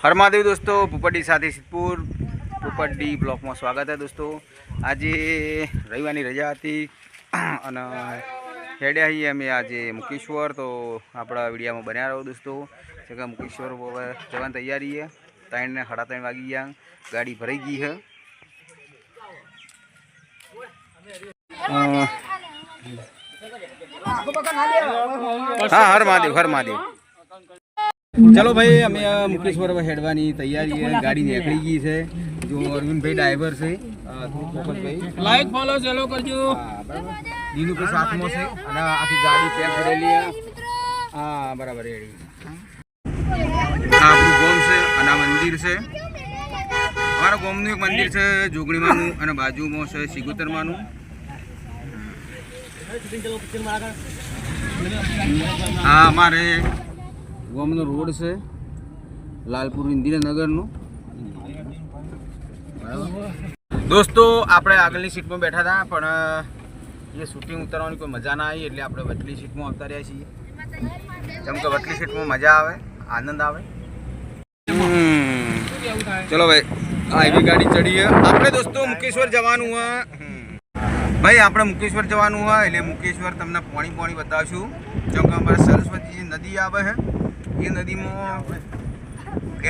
હર મહાદેવ દોસ્તો ભૂપડી સાથે સિદ્ધપુર ભૂપડી બ્લોકમાં સ્વાગત છે દોસ્તો આજે રવિવારની રજા હતી અને હેડ્યા છીએ અમે આજે મુકેશ્વર તો આપણા વિડીયામાં બન્યા રહો દોસ્તો છે કે મુકેશ્વર હવે જવાની તૈયારી છે ત્રણ ને સાડા ત્રણ વાગી ગયા ગાડી ભરાઈ ગઈ છે હા હર મહાદેવ હર મહાદેવ ચલો ભાઈ અમે મુકેશ મુકેશ્વર હેડવાની તૈયારી છે. ગાડી નીકળી ગઈ છે. જો અરવિંદભાઈ ડ્રાઈવર છે. લાઈક ફોલો ચલો કરજો. દીનુ કે સાથમાં છે. અને આખી ગાડી પેક કરેલી હા બરાબર રેડી આપણું ગોમ છે અને આ મંદિર છે. અમારા ગોમનું એક મંદિર છે જોગણીમાનું અને બાજુમાં છે સિગોતરમાનું. હા અમારે ગોમનો રોડ છે. લાલપુર ઇન્દિરાનગરનો. દોસ્તો, આપણે આગળની સીટમાં બેઠા હતા, પણ એ શૂટિંગ ઉતારવાની કોઈ મજા ના આવી, એટલે આપણે વટલી સીટમાં આવતા રહ્યા છીએ. જેમ કે વટલી સીટમાં મજા આવે, આનંદ આવે. ચલો ભાઈ હાઈવે ગાડી ચડીએ. આપણે દોસ્તો મુકેશ્વર જવાનું હોય. ભાઈ, આપણે મુકેશ્વર જવાનું હોય, એટલે મુકેશ્વર તમને પોણી પોણી બતાવશું. જેમ કે અમારે સરસ્વતી નદી આવે છે. એ નદીમાં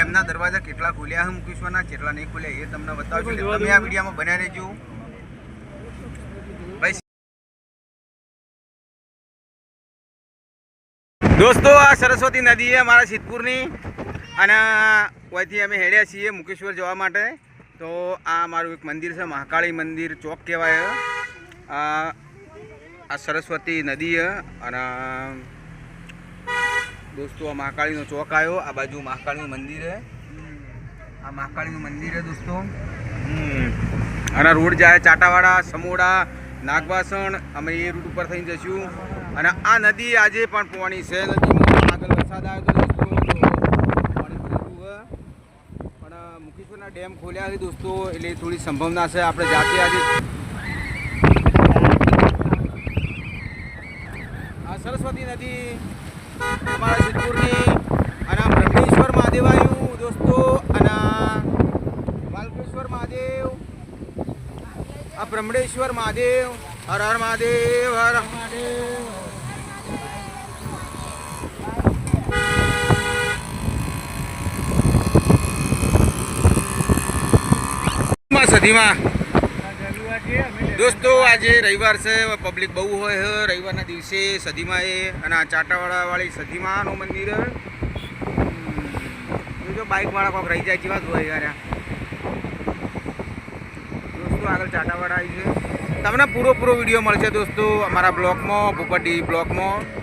એમના દરવાજા કેટલા ખુલ્યા છે મુકેશ્વરના કેટલા નહીં ખુલ્યા એ તમને બતાવશું એટલે તમે આ વિડીયોમાં બન્યા રહેજો. દોસ્તો આ સરસ્વતી નદી છે અમારા સિદ્ધપુરની. અને ત્યાંથી અમે હેડ્યા છીએ મુકેશ્વર જવા માટે. તો આ મારું એક મંદિર છે મહાકાળી મંદિર ચોક કહેવાય. આ આ સરસ્વતી નદી અને દોસ્તો, આ મહાકાળીનો ચોક આવ્યો. આ બાજુ મહાકાળીનું મંદિર હે આ મહાકાળીનું મંદિર હે દોસ્તો. અને રોડ જાય ચાટાવાડા, સમોડા, નાગવાસણ. અમે એ રૂટ ઉપર થઈને જઈશું અને આ નદી આજે પણ પોણી છે. નદીમાં આગળ વરસાદ આવ્યો તો પણ મુકેશ્વરના ડેમ ખોલ્યા છે દોસ્તો, એટલે થોડી સંભાવના છે. આપણે જાતે આજે આ સરસ્વતી નદી અમારા સિદ્ધપુરની અને બ્રહ્મેશ્વર મહાદેવ આવ્યું દોસ્તો, અને બાલકેશ્વર મહાદેવ, આ બ્રહ્મેશ્વર મહાદેવ, હર હર મહાદેવ હર મહાદેવ. માં સધીમાં દોસ્તો, આજે રવિવાર છે પબ્લિક બહુ હોય છે. રવિવારના દિવસે સધીમાં એ અને આ ચાટાવાળાવાળી સધીમાનું મંદિર. જો બાઇકવાળા કોઈક રહી જાય જેવા જ હોય યાર. દોસ્તો, આગળ ચાટાવાળા આવી છે. તમને પૂરો પૂરો વીડિયો મળશે દોસ્તો અમારા બ્લોગમાં ભૂપટી બ્લોગમાં.